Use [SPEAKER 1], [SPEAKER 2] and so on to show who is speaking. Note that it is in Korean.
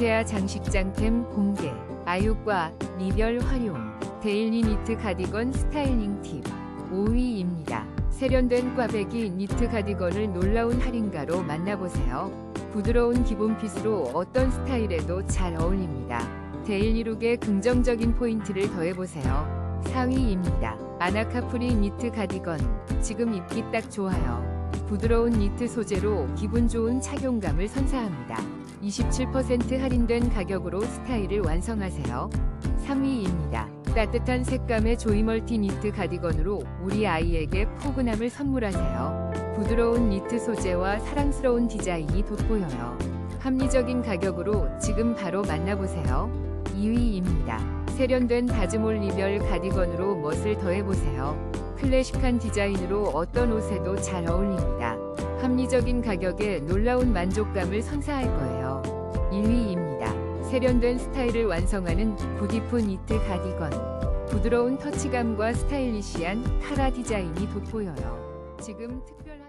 [SPEAKER 1] 이케아 장식장템 공개, 아육과 리별 활용, 데일리 니트 가디건 스타일링 팁 5위입니다. 세련된 꽈배기 니트 가디건을 놀라운 할인가로 만나보세요. 부드러운 기본 핏으로 어떤 스타일에도 잘 어울립니다. 데일리룩에 긍정적인 포인트를 더해보세요. 4위입니다. 아나카프리 니트 가디건. 지금 입기 딱 좋아요. 부드러운 니트 소재로 기분 좋은 착용감을 선사합니다. 27% 할인된 가격으로 스타일을 완성하세요. 3위입니다. 따뜻한 색감의 조이 멀티 니트 가디건으로 우리 아이에게 포근함을 선물하세요. 부드러운 니트 소재와 사랑스러운 디자인이 돋보여요. 합리적인 가격으로 지금 바로 만나보세요. 2위입니다. 세련된 다즈몰 리별 가디건으로 멋을 더해보세요. 클래식한 디자인으로 어떤 옷에도 잘 어울립니다. 합리적인 가격에 놀라운 만족감을 선사할 거예요. 1위입니다. 세련된 스타일을 완성하는 부디프 니트 가디건. 부드러운 터치감과 스타일리시한 카라 디자인이 돋보여요. 지금 특별